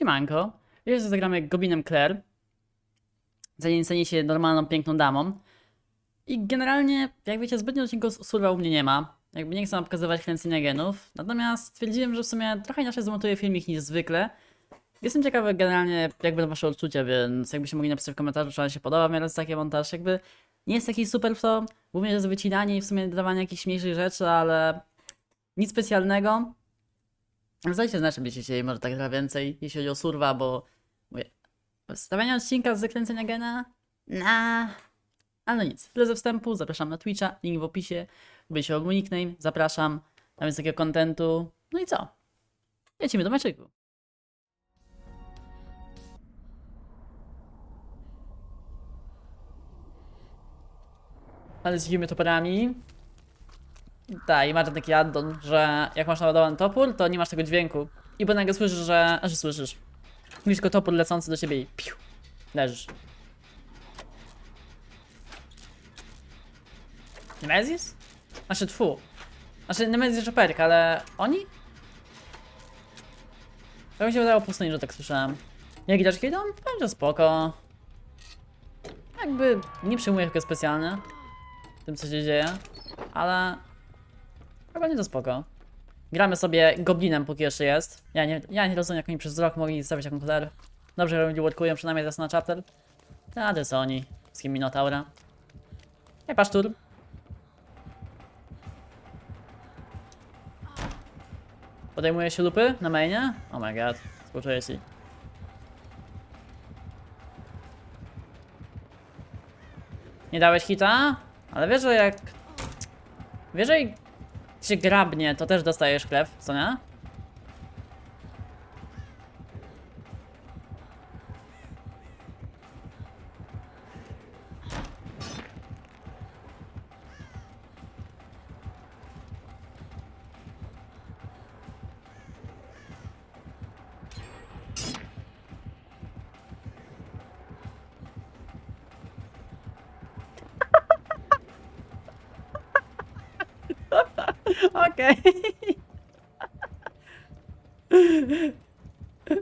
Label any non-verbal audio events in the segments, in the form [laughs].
Siemanko. Wiesz, że zagramy Goblinem Claire. Zajęcenie się normalną, piękną damą. I generalnie, jak wiecie, zbytnio odcinków surwa u mnie nie ma. Jakby nie chcę wam pokazywać kręcenia genów. Natomiast stwierdziłem, że w sumie trochę inaczej zmontuję filmik niż zwykle. Jestem ciekawy generalnie, jak będą wasze odczucia, więc jakbyście mogli napisać w komentarzu, czy wam się podoba miałem taki montaż. Jakby nie jest jakiś super w to. Głównie jest wycinanie i w sumie dodawanie jakichś mniejszych rzeczy, ale nic specjalnego. Zdajcie znać, będziecie chcieli może tak trochę więcej, jeśli chodzi o surwa, bo mówię, wstawianie odcinka z zakręcenia gena? Na. Ale no nic, tyle ze wstępu, zapraszam na Twitcha, link w opisie, będzie ogólny nickname, zapraszam, tam jest takiego kontentu, no i co? Lecimy do meczyku. Ale zjemy toporami. Tak, i ma ten taki addon, że jak masz naładowany topór, to nie masz tego dźwięku. I bo nagle słyszysz, że... Znaczy słyszysz. Widzisz tylko topór lecący do ciebie i piu, leżysz. Nemezis? Znaczy tfu. Znaczy Nemezis jeszcze perk, ale oni? To mi się wydało po stronie, że tak słyszałem. Jak gitarczki idą? Będzie spoko. Jakby nie przyjmuję tylko specjalnie tym co się dzieje, ale ogólnie to spoko. Gramy sobie goblinem póki jeszcze jest. Ja nie, ja nie rozumiem jak oni przez rok mogli stawiać jaką Claire. Dobrze, że ludzie workują przynajmniej teraz na chapter. To są oni. Z kim Minotaura. Hej pasztur. Podejmuje się lupy na mainie? Oh my god. Współczuję ci. Nie dałeś hita? Ale wiesz, że jak... Wiesz, że się grabnie, to też dostajesz chleb, co nie? Okej.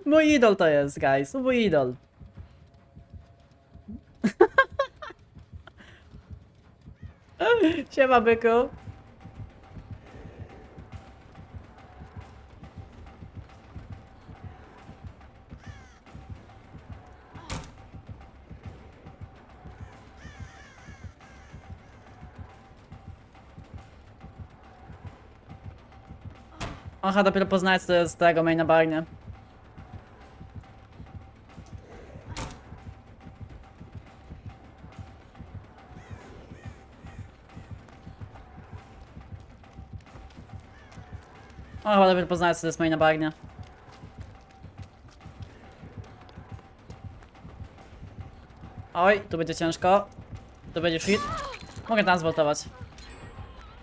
Mój idol to jest, guys. Mój idol. Siema, byku. Aha, dopiero poznać to jest tego maina bagnie. O, chyba dopiero poznać co to jest maina bagnie. Oj, tu będzie ciężko. Tu będzie shit. Mogę tam zwoltować.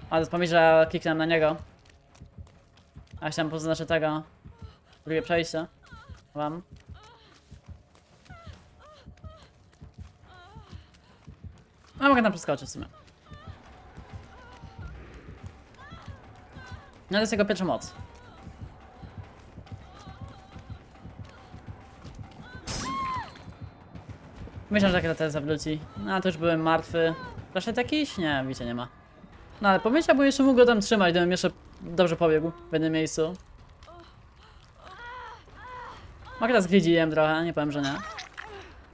Ale zapomnij, że kliknąłem na niego. A chciałem poznaczyć tego. Drugie przejście. Wam. A mogę tam przeskoczyć w sumie. No to jest jego pierwsza moc. Myślę, że tak teraz zawróci. No a to już byłem martwy. Flaszet jakiś? Nie, wiecie, nie ma. No ale pomyślał, bo jeszcze mógł go tam trzymać, gdybym jeszcze dobrze pobiegł w jednym miejscu. Mogę teraz gridziłem trochę, nie powiem, że nie.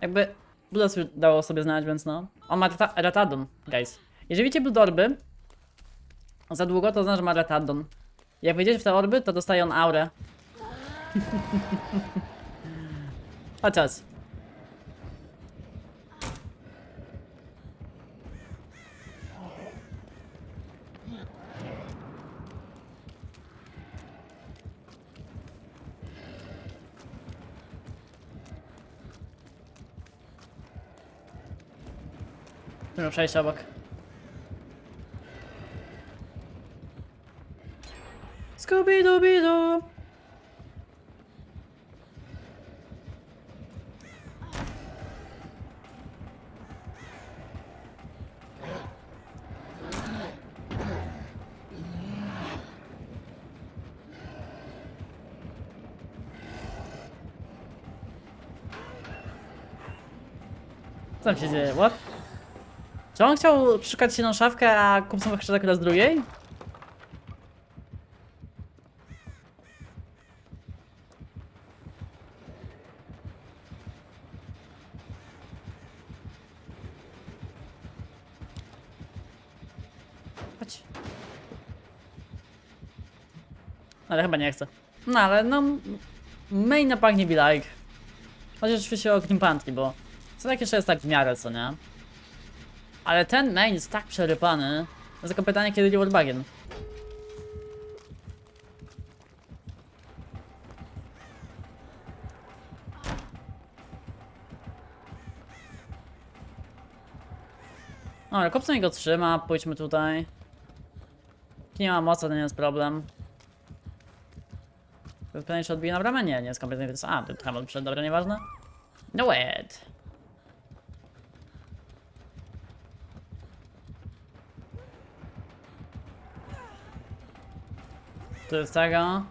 Jakby Budas już dało sobie znać, więc no. On ma reta- guys. Jeżeli widzicie Blood Orby za długo, to znaczy, że ma retardon. Jak wejdziecie w te orby, to dostaje on aurę. [laughs] Chociaż. Musimy przejść obok. Scooby-Dooby-Doo! Co tam się dzieje? What? Czy on chciał przeszukać jedną szafkę, a Kupson wyszedł akurat drugiej? Chodź. Ale chyba nie chcę. No ale no... Main na pachnie be like. Chociaż oczywiście o Pantry, bo... Co tak jeszcze jest tak w miarę, co nie? Ale ten main jest tak przerypany. To jest tylko pytanie, kiedy reward bagien. No, ale Kopson go trzyma, pójdźmy tutaj. Nie ma mocy, to nie jest problem. To pytanie, czy odbije na bramę? Nie, nie jest kompletnie to A, ten Hamilton przed, dobra, nieważne. No wait. To jest tego.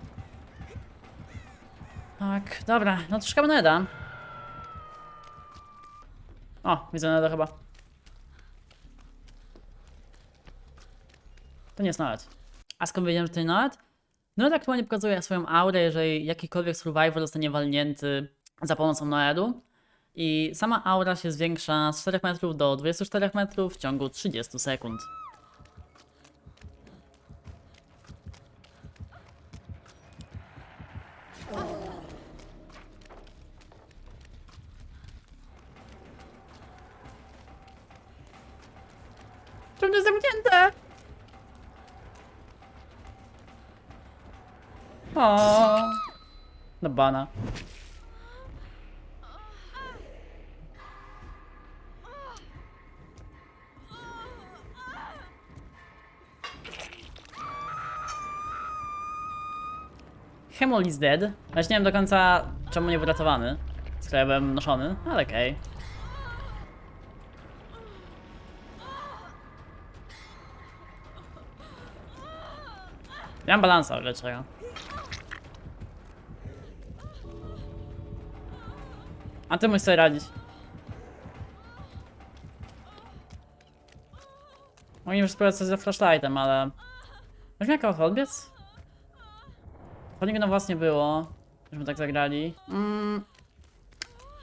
Tak, dobra, no to szukamy Neda. O, widzę Neda chyba. To nie jest Ned. A skąd wiedziałem, że to nie Ned? Ned aktualnie pokazuje swoją aurę, jeżeli jakikolwiek survivor zostanie walnięty za pomocą Noedu. I sama aura się zwiększa z 4 metrów do 24 metrów w ciągu 30 sekund. O, No bana. Hemol is dead. Choć nie wiem do końca czemu nie był ratowany. Skoro noszony, ale okej. Ja mam balansa, dlaczego? A ty musisz sobie radzić. Mogliśmy spróbować coś ze flashlightem, ale... Weźmy jako odbiec? Chodnik na was nie było, żeśmy tak zagrali. Mm.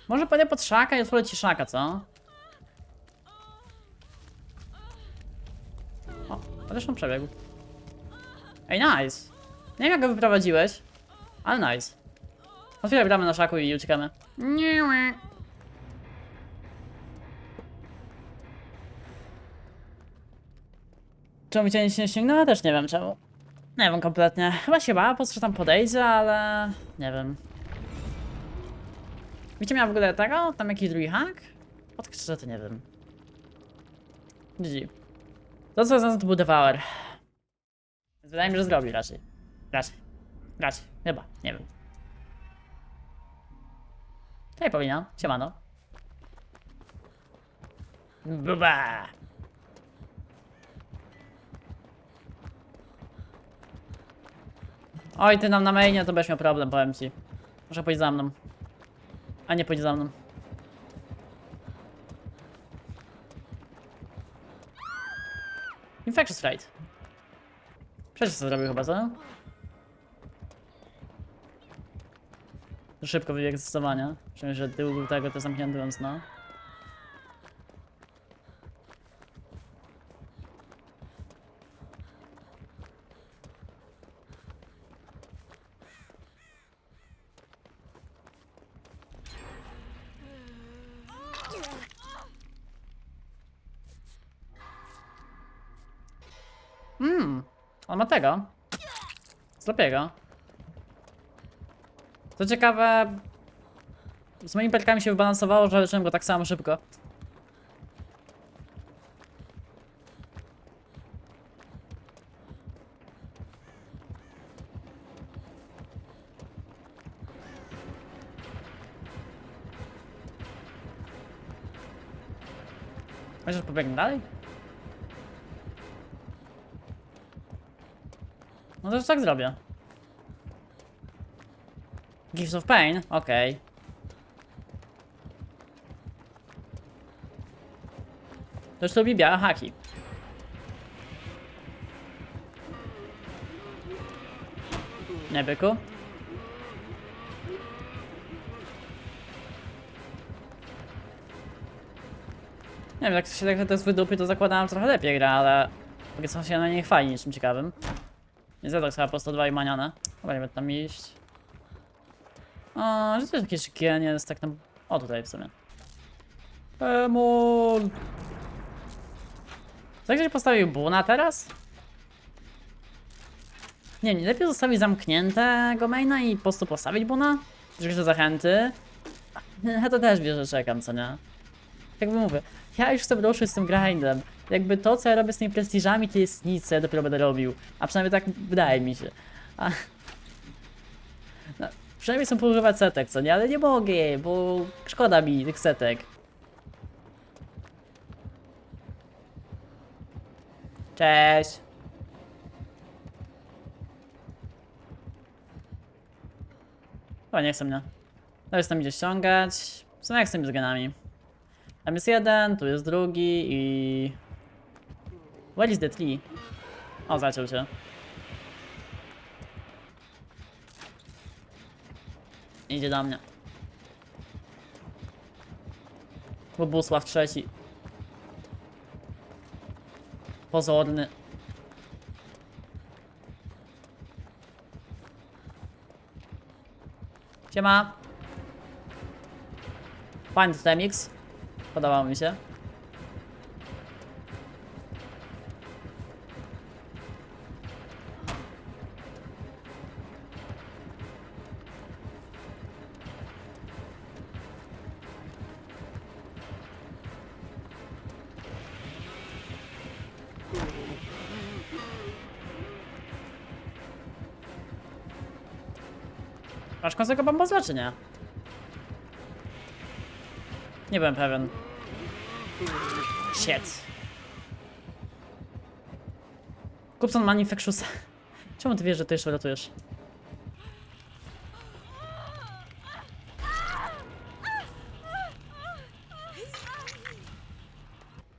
Może pójdę pod szaka i otworzę ci szaka, co? O, on przebiegł. Ej, nice! Nie wiem jak go wyprowadziłeś, ale nice. Otwieraj bramę na szaku i uciekamy. Nie. Czemu mi cię nic nie ściągnęła? Też nie wiem czemu. Nie wiem kompletnie. Chyba się bała, po co tam podejdzie, ale... Nie wiem. Wiecie miała w ogóle tego? Tam jakiś drugi hack? Od szczerze to nie wiem. GG. To co za to był Devour. Wydaje mi się, że zrobi raczej. Raczej. Raczej. Chyba. Nie wiem. Hej Paulina, siemano. Buba! Oj, ty nam na mainie to będziesz miał problem, powiem ci. Muszę pójść za mną. A nie pójdź za mną. Infectious Rate. Przecież co zrobił chyba, co? Szybko wybieg z stosowania. Myślę, że tył był tego to zamknięty, no. Mmm, on ma tego. Slopiego. Co ciekawe, z moimi perkami się wybalansowało, że leczyłem go tak samo szybko. Myślisz, pobiegnę dalej? No to już tak zrobię. Gifts of Pain? Okej. To już lubi białe haki. Nie byku? Nie wiem, jak się tak jest wydupy, to zakładałem trochę lepiej gra, ale co się na nie chwali niczym ciekawym. Za tak chyba po 102 i maniane. Chyba nie będę tam iść. O, że to jest jakieś szkienie, jest tak tam... O, tutaj w sumie. Emul! Co ktoś postawił buna teraz? Nie, nie lepiej zostawić zamkniętego maina i po prostu postawić buna? Że zachęty? [laughs] Ja to też wiesz, że czekam, co nie? Jakby mówię, ja już chcę ruszyć z tym grindem. Jakby to, co ja robię z tymi prestiżami, to jest nic, co ja dopiero będę robił. A przynajmniej tak wydaje mi się. A... Przynajmniej chcę poużywać setek, co nie? Ale nie mogę, bo szkoda mi tych setek. Cześć. O, nie chce mnie. No jest tam idzie ściągać. Co jak z tymi zganami? Tam jest jeden, tu jest drugi i... Where is the tree? O, zaciął się. Idzie do mnie. Bubusław trzeci. Pozorny. Siema. Fajny remix. Podobał mi się. Masz konsego bambozla czy nie? Nie byłem pewien. Shit. Kupson Manifexusa. [laughs] Czemu ty wiesz, że ty jeszcze ratujesz?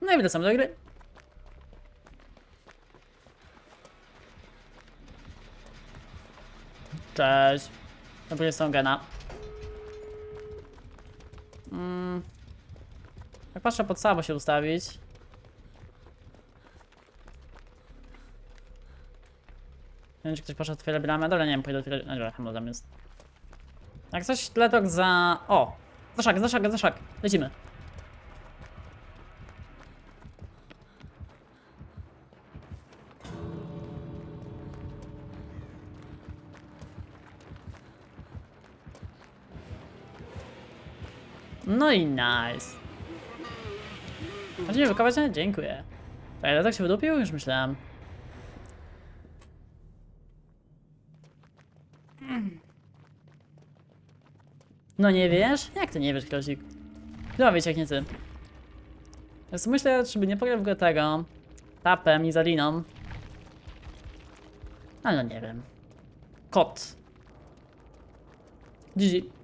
No i wracamy do gry. Cześć. Dobry są gena. Mm. Jak patrzę pod samo się ustawić. Nie wiem, czy ktoś poszedł otwiera bramę, ale nie wiem, pójdę otwierać. No dobra, chyba tam jest. Jak coś, letok za... O! Za szak, za szak, za szak. Lecimy. No i nice. Możecie wykować? Dziękuję. A ile tak się wydupił? Już myślałem. No nie wiesz? Jak ty nie wiesz, Krosik? No wiecie, jak nie ty. Więc myślę, żeby nie pograć w grę tego tapem i zaliną. Ale no nie wiem. Kot. GG.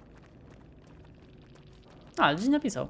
A, gdzieś napisał.